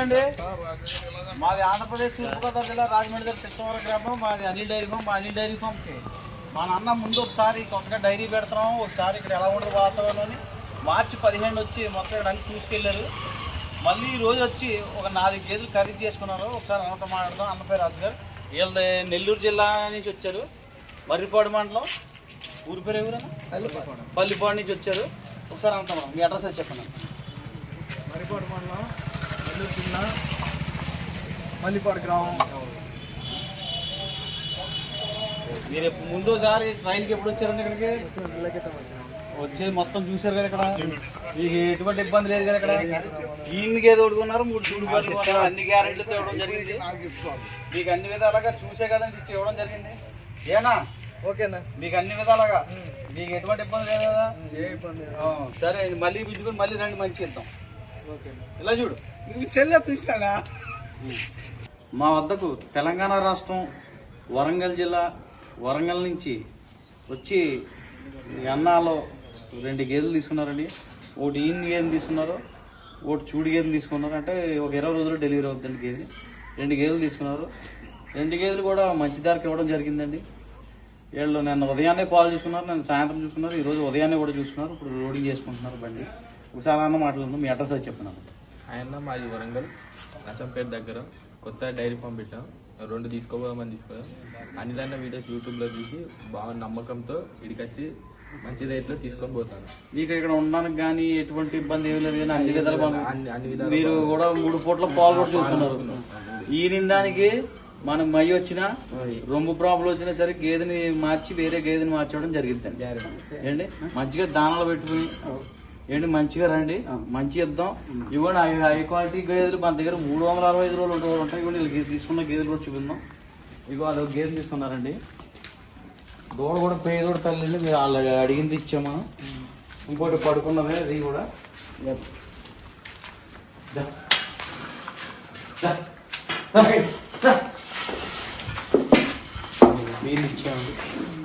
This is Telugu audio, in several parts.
అండి మాది ఆంధ్రప్రదేశ్ తూర్పుగోదావరి జిల్లా రాజమండ్రి కృష్ణవరం గ్రామం. మాది అనిల్ డైరీ ఫామ్. మా అనిల్ డైరీ ఫామ్కి మా నాన్న ముందు ఒకసారి కొత్తగా డైరీ పెడతాం ఒకసారి ఇక్కడ ఎలా ఉండదు వాతావరణం అని మార్చి పదిహేను వచ్చి మొత్తం ఇక్కడ అన్ని చూసుకెళ్ళారు. మళ్ళీ ఈ రోజు వచ్చి ఒక నాలుగు గేదెలు ఖరీదు చేసుకున్నారు. ఒకసారి అన్నతో మాట్లాడదాం. అన్న పేరు రాజు గారు. వీళ్ళది నెల్లూరు జిల్లా నుంచి వచ్చారు. మర్రిపాడు మండలం. ఊరి పేరు ఎవరైనా పల్లిపాడు. నుంచి వచ్చారు. ఒకసారి అంటాం మీ అడ్రస్ చెప్పండి. మరిపాడు మండలం నెల్లూరు జిల్లా మల్లిపాడు గ్రామం. మీరు ముందుసారి ట్రైన్కి ఎప్పుడు వచ్చారండి ఇక్కడికి? వచ్చేది మొత్తం చూశారు కదా ఇక్కడ? మీకు ఎటువంటి ఇబ్బంది లేదు కదా ఇక్కడ? ఈయనకి ఏదో కొడుకున్నారు మూడు చూడు అన్ని గ్యారెంటీలు ఇవ్వడం జరిగింది. మీకు అన్ని విధాలుగా చూసే కదా ఇచ్చి ఇవ్వడం జరిగింది. ఏనా? ఓకేనా మీకు అన్ని విధాలుగా? మీకు ఎటువంటి ఇబ్బంది లేదు కదా? ఏ ఇబ్బంది లేదు. ఆ, సరే మళ్ళీ పిలుచుకొని మళ్ళీ రండి మంచి ఇద్దాం ఇలా చూడు. సెల్లో చూసినాడా? మా వద్దకు తెలంగాణ రాష్ట్రం వరంగల్ జిల్లా వరంగల్ నుంచి వచ్చి ఈ అన్నాలో రెండు గేదెలు తీసుకున్నారండి. ఒకటి ఈన్ గేదెలు తీసుకున్నారు ఒకటి చూడి గేదెలు తీసుకున్నారు. అంటే ఒక ఇరవై రోజులు డెలివరీ అవుతుందండి గేదె. రెండు గేదెలు తీసుకున్నారు. రెండు గేదెలు కూడా మంచి ధరకు ఇవ్వడం జరిగిందండి. వీళ్ళు నిన్న ఉదయాన్నే పాలు చూసుకున్నారు నేను సాయంత్రం చూసుకున్నారు ఈ రోజు ఉదయాన్నే కూడా చూసుకున్నారు. ఇప్పుడు లోడింగ్ చేసుకుంటున్నారు బండి. ఒకసారి అన్న మాట్లాడుతుంది మీ అడ్రస్ అది చెప్పినాను ఆయన మాది వరంగల్. నర్సంపేట దగ్గర. కొత్త డైరీ ఫామ్ పెట్టాం. రెండు తీసుకోపోదామని తీసుకోదాం అనిల్ అన్న వీడియోస్ యూట్యూబ్లో చూసి బాగా నమ్మకంతో ఇడికొచ్చి మంచి రేట్లో తీసుకొని పోతాను. మీకు ఇక్కడ ఉండడానికి కానీ ఎటువంటి ఇబ్బంది ఏమీ లేదు కానీ అన్ని. అన్ని విధాలు మీరు కూడా మూడు పూట్ల పాలు కూడా చూస్తున్నారు. ఈయన దానికి మనం మై వచ్చినా రొమ్ము ప్రాబ్లం వచ్చినా సరే గేదెని మార్చి వేరే గేదెని మార్చడం జరిగిందండి. ఏంటి? మంచిగా దానాలు పెట్టుకుని ఏంటి? మంచిగా రండి. మంచి ఇద్దాం ఇవ్వండి. హై క్వాలిటీ గేదెలు? మన దగ్గర మూడు వందల అరవై ఐదు రోజులు ఉంటాయి ఉంటాయి ఇవ్వండి. వీళ్ళకి తీసుకున్న గేదెలు కూడా చూపిందాం ఇగో వాళ్ళు గేదెలు తీసుకున్నారండి. దూడ కూడా పేదోడు తల్లి మీరు వాళ్ళు అడిగింది ఇచ్చామా. ఇంకోటి పడుకున్నదే అది కూడా. మీరు ఇచ్చామండి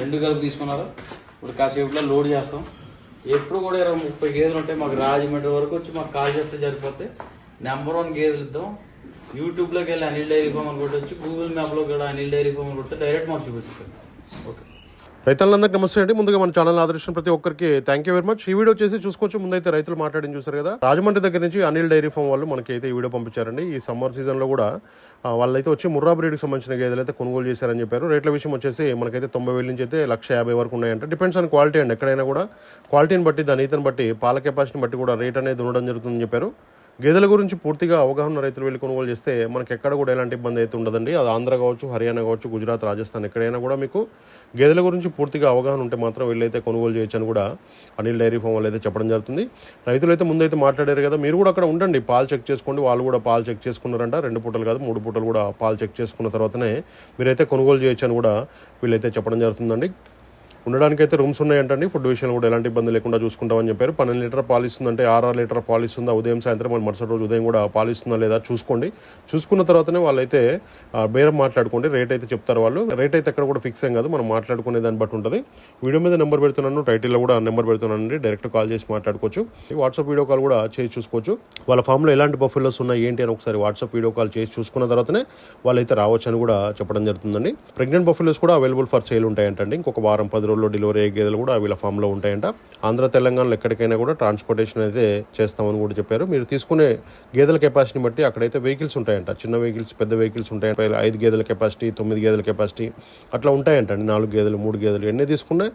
రెండు కలిపి తీసుకున్నారు. ఇప్పుడు కాసేపులో లోడ్ చేస్తాం. ఎప్పుడు కూడా ఇరవై ముప్పై గేదెలు ఉంటాయి మాకు రాజమండ్రి వరకు వచ్చి మాకు కాల్ చేస్తే సరిపోతే నెంబర్ వన్ గేదెలు ఇద్దాం. యూట్యూబ్లోకి వెళ్ళి అనిల్ డైరీ ఫామ్ అని వచ్చి గూగుల్ మ్యాప్లో కూడా అనిల్ డైరీ ఫామ్ అని కొడితే డైరెక్ట్ మాకు చూపిస్తాం ఓకే. రైతులందరికీ నమస్తే అండి. ముందుగా మన ఛానల్ ఆదర్శించిన ప్రతి ఒక్కరికి థ్యాంక్ యూ వెరీ మచ్ ఈ వీడియో చేసి చూసుకోవచ్చు. ముందైతే రైతులు మాట్లాడిన చూసారు కదా. రాజమండ్రి దగ్గర నుంచి అనిల్ డైరీ ఫామ్ వాళ్ళు మనకి అయితే ఈ వీడియో పంపించారండి. ఈ సమ్మర్ సీజన్లో కూడా వాళ్ళైతే వచ్చి ముర్రా బ్రీడ్కి సంబంధించిన గేదెలు అయితే కొనుగోలు చేశారని చెప్పారు. రేట్ల విషయం వచ్చేసి మనకైతే తొంభై వేల నుంచి అయితే లక్ష యాభై వరకు ఉన్నాయంట. డిపెండ్స్ ఆన్ క్వాలిటీ అండి. ఎక్కడైనా కూడా క్వాలిటీని బట్టి దాని ఈతను బట్టి పాల కెపాసిటీని బట్టి కూడా రేట్ అనేది ఉండడం జరుగుతుందని చెప్పారు. గేదెల గురించి పూర్తిగా అవగాహన రైతులు వెళ్ళి కొనుగోలు చేస్తే మనకి ఎక్కడ కూడా ఎలాంటి ఇబ్బంది అయితే ఉండదండి. అది ఆంధ్ర కావచ్చు హర్యానా కావచ్చు గుజరాత్ రాజస్థాన్ ఎక్కడైనా కూడా మీకు గేదెల గురించి పూర్తిగా అవగాహన ఉంటే మాత్రం వీళ్ళైతే కొనుగోలు చేయొచ్చు అని కూడా అనిల్ డైరీ ఫామ్ వాళ్ళు అయితే చెప్పడం జరుగుతుంది. రైతులు అయితే ముందైతే మాట్లాడారు కదా మీరు కూడా అక్కడ ఉండండి. పాలు చెక్ చేసుకోండి. వాళ్ళు కూడా పాలు చెక్ చేసుకున్నారంట. రెండు పూటలు కాదు మూడు పూటలు కూడా పాలు చెక్ చేసుకున్న తర్వాతనే మీరైతే కొనుగోలు చేయొచ్చు అని కూడా వీళ్ళైతే చెప్పడం జరుగుతుందండి. ఉండడానికి అయితే రూమ్స్ ఉన్నాయంటండి. ఫుడ్ విషయంలో కూడా ఎలాంటి ఇబ్బంది లేకుండా చూసుకుంటామని చెప్పారు. పన్నెండు లీటర్ పాలిస్తుందంటే ఆరు లీటర్ పాలిస్తుందా ఉదయం సాయంత్రం మరుసటి రోజు ఉదయం కూడా పాలిస్తుందా లేదా చూసుకోండి. చూసుకున్న తర్వాతనే వాళ్ళైతే బేరం మాట్లాడుకోండి. రేట్ అయితే చెప్తారు వాళ్ళు. రేట్ అయితే ఎక్కడ కూడా ఫిక్స్ ఏం కాదు. మనం మాట్లాడుకునే దాన్ని బట్టి ఉంటుంది. వీడియో మీద నెంబర్ పెడుతున్నాను. టైటిల్లో కూడా నెంబర్ పెడుతున్నానండి. డైరెక్ట్ కాల్ చేసి మాట్లాడుకోవచ్చు. వాట్సాప్ వీడియో కాల్ కూడా చేసి చూసుకోవచ్చు. వాళ్ళ ఫామ్లో ఎలాంటి బఫెలోస్ ఉన్నాయి ఏంటి అని ఒకసారి వాట్సాప్ వీడియో కాల్ చేసి చూసుకున్న తర్వాతనే వాళ్ళైతే రావచ్చు అని కూడా చెప్పడం జరుగుతుందండి. ప్రెగ్నెంట్ బఫెలోస్ కూడా అవైలబుల్ ఫర్ సేల్ ఉంటాయంటండి. ఇంకొక వారం పది రోజుల్లో డెలివరీ అయ్యే గేదెలు కూడా వీళ్ళ ఫామ్లో ఉంటాయంట. ఆంధ్ర తెలంగాణలో ఎక్కడికైనా కూడా ట్రాన్స్పోర్టేషన్ అయితే చేస్తామని కూడా చెప్పారు. మీరు తీసుకునే గేదెల కెపాసిటీని బట్టి అక్కడైతే వెహికల్స్ ఉంటాయంట. చిన్న వెహికల్స్ పెద్ద వెహికల్స్ ఉంటాయంట. ఐదు గేదెల కెపాసిటీ తొమ్మిది గేదెల కెపాసిటీ అట్లా ఉంటాయంట అండి. నాలుగు గేదెలు మూడు గేదెలు ఎన్ని తీసుకున్నా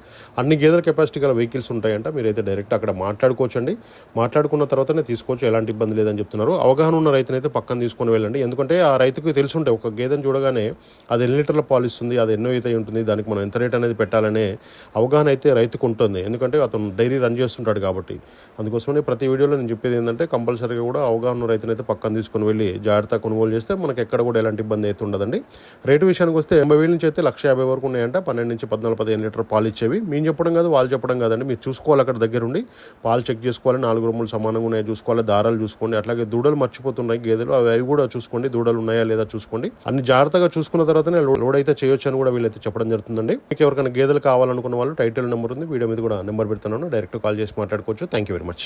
అన్ని గేదెల కెపాసిటీ గల వెహికల్స్ ఉంటాయంట. మీరైతే డైరెక్ట్ అక్కడ మాట్లాడుకోవచ్చు అండి మాట్లాడుకున్న తర్వాతనే తీసుకోవచ్చు. ఎలాంటి ఇబ్బంది లేదని చెప్తున్నారు. అవగాహన ఉన్న రైతునైతే పక్కన తీసుకొని వెళ్ళండి. ఎందుకంటే ఆ రైతుకు తెలుసుంటే ఒక గేదెని చూడగానే అది ఎన్ని లీటర్ల పాలిస్తుంది అది ఎన్నో ఈత ఉంటుంది దానికి మనం ఎంత రేట్ అనేది పెట్టాలనే అవగాహన అయితే రైతుకు ఉంటుంది. ఎందుకంటే అతను డైరీ రన్ చేస్తుంటాడు కాబట్టి. అందుకోసమనే ప్రతి వీడియోలో నేను చెప్పేది ఏంటంటే కంపల్సరీగా కూడా అవగాహన రైతుని అయితే పక్కన తీసుకొని వెళ్ళి జాగ్రత్తగా కొనుగోలు చేస్తే మనకి ఎక్కడ కూడా ఎలాంటి ఇబ్బంది అయితే ఉండదండి. రేటు విషయానికి వస్తే ఎనభై వేల నుంచి అయితే లక్ష యాభై వరకు ఉన్నాయంట. పన్నెండు నుంచి పద్నాలుగు పదిహేను లీటర్ పాలు ఇచ్చేవి. మేము చెప్పడం కాదు వాళ్ళు చెప్పడం కాదండి. మీరు చూసుకోవాలి అక్కడ దగ్గరుండి. పాలు చెక్ చేసుకోవాలి నాలుగు రూములు సమానంగా ఉన్నాయో చూసుకోవాలి దారాలు చూసుకోండి. అట్లాగే దూడలు మర్చిపోతున్నాయి గేదెలు అవి అవి కూడా చూసుకోండి. దూడలు ఉన్నాయా లేదా చూసుకోండి. అన్ని జాగ్రత్తగా చూసుకున్న తర్వాతనే లోడ్ అయితే చేయొచ్చు అని కూడా వీళ్ళైతే చెప్పడం జరుగుతుందండి. మీకు ఎవరికైనా గేదెలు కావాలనుకున్న వాళ్ళు టైటిల్ నెంబర్ ఉంది. వీడియో మీద కూడా నెంబర్ పెడుతున్నాను. డైరెక్ట్ కాల్ చేసి మాట్లాడుకోవచ్చు. Thank you very much